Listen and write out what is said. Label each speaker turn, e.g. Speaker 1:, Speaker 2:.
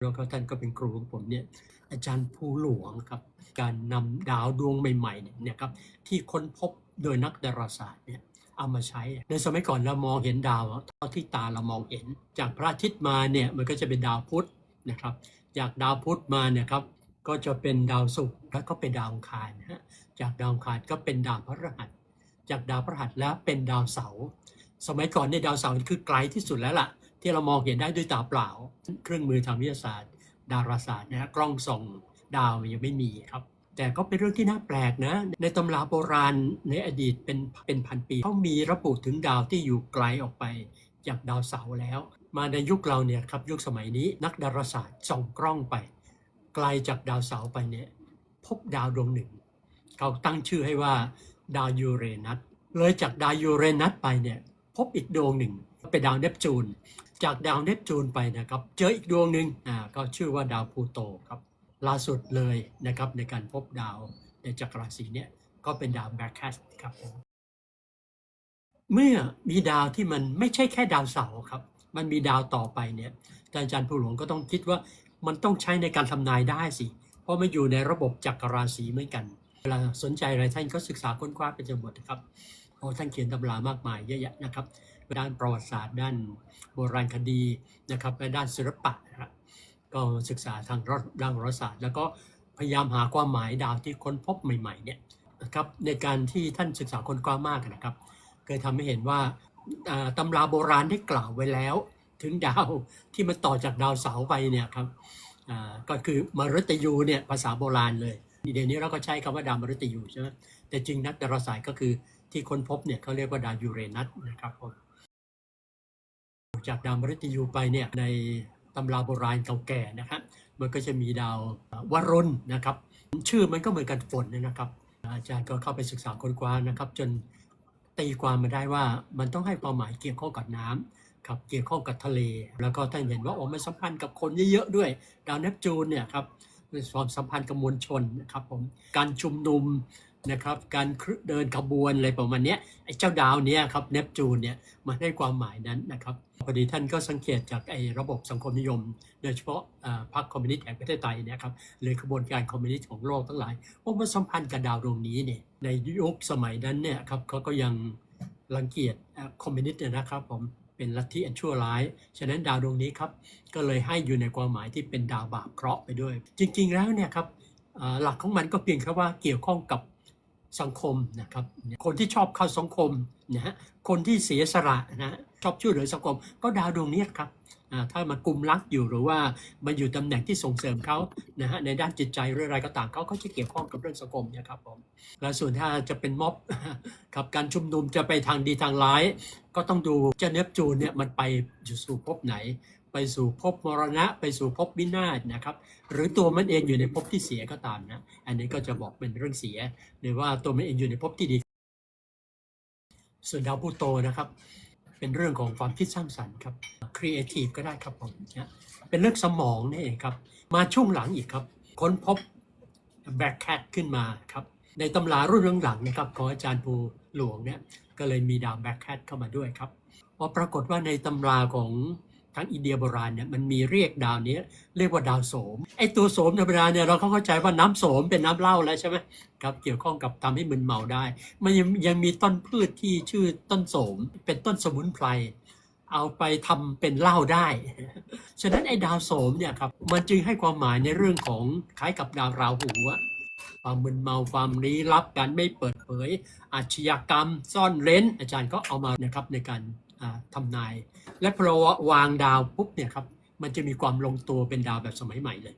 Speaker 1: แล้วก็ท่านก็เป็นครูของผมเนี่ยอาจารย์ภูหลวงครับการนำดาวดวงใหม่ๆเนี่ยครับที่ค้นพบโดยนักดาราศาสตร์เนี่ยเอามาใช้ ในสมัยก่อนเรามองเห็นดาวเท่าที่ตาเรามองเห็น จากพระอาทิตย์มาเนี่ยมันก็จะเป็นดาวพุธนะครับ จากดาวพุธมาเนี่ยครับก็จะเป็นดาวศุกร์แล้วก็เป็นดาวคารนะฮะจากดาวคารก็เป็นดาวพฤหัส จากดาวพฤหัสแล้วเป็นดาวเสาร์สมัยก่อนเนี่ยดาวเสาร์คือไกลที่สุดแล้วล่ะ ที่เรามองเห็นได้ด้วยตาเปล่า เครื่องมือทางวิทยาศาสตร์ ดาราศาสตร์นะกล้องส่องดาวยังไม่มีครับ แต่ก็เป็นเรื่องที่น่าแปลกนะ ในตำราโบราณในอดีตเป็นเป็นพันปีเขามีระบุถึงดาวที่อยู่ไกลออกไปจากดาวเสาร์แล้ว มาในยุคเราเนี่ยครับยุคสมัยนี้นักดาราศาสตร์ส่องกล้องไป ไกลจากดาวเสาร์ไปเนี่ยพบดาวดวงหนึ่ง เขาตั้งชื่อให้ว่าดาวยูเรนัสเลยจากดาวยูเรนัสไปเนี่ยพบอีกดวงหนึ่ง เป็นดาวเนปจูน จากดาวเนปจูนไปนะครับ เจออีกดวงหนึ่งอ่าก็ชื่อว่าดาวพลูโตครับล่าสุดเลยนะครับในการพบดาวในจักรราศีเนี่ยก็เป็นดาวแบล็คแคสครับผมเมื่อมีดาวที่มันไม่ใช่แค่ดาวเสาร์ครับ มันมีดาวต่อไปเนี่ยอาจารย์ผู้หลวงก็ต้องคิดว่ามันต้องใช้ในการทำนายได้สิ เพราะมันอยู่ในระบบจักรราศีเหมือนกัน เวลาสนใจอะไรท่านก็ศึกษาค้นคว้าเป็นจำนวนนะครับ โอ้ท่านเขียนตำรามากมายเยอะแยะนะครับ ด้านประวัติศาสตร์ ด้านโบราณคดีนะครับและด้านศิลปะนะครับก็ศึกษาทางด้านรศาสตร์ แล้วก็พยายามหาความหมายดาวที่ค้นพบใหม่ๆเนี่ยนะครับในการที่ท่านศึกษาค้นคว้ามากนะครับ เคยทำให้เห็นว่าอ่าตำราโบราณได้กล่าวไว้แล้ว ถึงดาวที่มันต่อจากดาวเสาร์ไปเนี่ยครับก็คือมฤตยูเนี่ยภาษาโบราณเลยเดี๋ยวนี้เราก็ใช้คำว่าดาวมฤตยูใช่ไหมแต่จริงนักดาราศาสตร์ก็คือ ที่ค้นพบเนี่ยเขาเรียกว่าดาวยูเรนัสนะครับผมจากดาวมฤตยูไปเนี่ยในตำราโบราณเก่าแก่นะครับมันก็จะมีดาววรุณนะครับ ชื่อมันก็เหมือนกันฝนเนยนะครับ อาจารย์ก็เข้าไปศึกษาค้นคว้านะครับ จนตีความมาได้ว่ามันต้องให้ความหมายเกี่ยวข้องกับน้ำครับเกี่ยวข้องกับทะเล แล้วก็ท่านเห็นว่าโอ้มันสัมพันธ์กับคนเยอะๆด้วย ดาวเนปจูนเนี่ยครับมีความสัมพันธ์กับมวลชนนะครับผมการชุมนุม นะครับการเดินขบวนอะไรประมาณนี้ไอ้เจ้าดาวเนี้ยครับเนปจูนเนี่ยมันให้ความหมายนั้นนะครับพอดีท่านก็สังเกตจากไอ้ระบบสังคมนิยม โดยเฉพาะพรรคคอมมิวนิสต์แห่งประเทศไทยเนะครับหรือขบวนการคอมมิวนิสต์ของโลกทั้งหลายว่ามันสัมพันธ์กับดาวดวงนี้เนี่ยในยุคสมัยนั้นเนี่ยครับเขาก็ยังรังเกียจคอมมิวนิสต์นะครับผมเป็นลัทธิอันชั่วร้าย ฉะนั้นดาวดวงนี้ครับก็เลยให้อยู่ในความหมายที่เป็นดาวบาปเคราะห์ไปด้วย จริง ๆ แล้วเนี่ยครับหลักของมันก็เพียงแค่ว่าเกี่ยวข้องกับ สังคมนะครับ คนที่ชอบเข้าสังคม นะฮะคนที่เสียสละนะชอบช่วยเหลือสังคมก็ดาวดวงนี้ครับถ้ามากลุ่มรักอยู่หรือว่ามาอยู่ตำแหน่งที่ส่งเสริมเขานะฮะในด้านจิตใจหรืออะไรก็ตามเขาก็จะเกี่ยวข้องกับเรื่องสังคมนี่ยครับผมแล้วส่วนถ้าจะเป็นม็อบกับการชุมนุมจะไปทางดีทางร้าย ก็ต้องดูเจ้าเนปจูนเนี่ยมันไปอยู่สู่ภพไหน ไปสู่ภพมรณะ ไปสู่ภพวินาศนะครับ หรือตัวมันเองอยู่ในภพที่เสียก็ตามนะอันนี้ก็จะบอกเป็นเรื่องเสียหรือว่าตัวมันเองอยู่ในภพที่ดี ส่วนดาวพุโตนะครับ เป็นเรื่องของความคิดสร้างสรรค์ครับครีเอทีฟก็ได้ครับผมนะเป็นเรื่องสมองนี่เองครับ มาช่วงหลังอีกครับ ค้นพบแบล็คแคทขึ้นมาครับ ในตำรารุ่นหลังๆนะครับของอาจารย์ภูหลวงเนี่ยก็เลยมีดาวแบล็คแคทเข้ามาด้วยครับพอปรากฏว่าในตำราของ ทางอินเดียโบราณเนี่ยมันมีเรียกดาวนี้เรียกว่าดาวโสมไอตัวโสมธรรมดาเนี่ยเราเข้าใจว่าน้ำโสมเป็นน้ำเหล้าแล้วใช่ไหมครับเกี่ยวข้องกับทำให้มึนเมาได้ มันยังยังมีต้นพืชที่ชื่อต้นโสม เป็นต้นสมุนไพรเอาไปทำเป็นเหล้าได้ ฉะนั้นไอ้ดาวโสมเนี่ยครับมันจึงให้ความหมายในเรื่องของคล้ายกับดาวราหูความมึนเมาความลี้ลับการไม่เปิดเผยอาชญากรรมซ่อนเร้น อาจารย์ก็เอามานะครับในการ ทำทำนาย และพอวางดาวปุ๊บเนี่ยครับมันจะมีความลงตัวเป็นดาวแบบสมัยใหม่เลย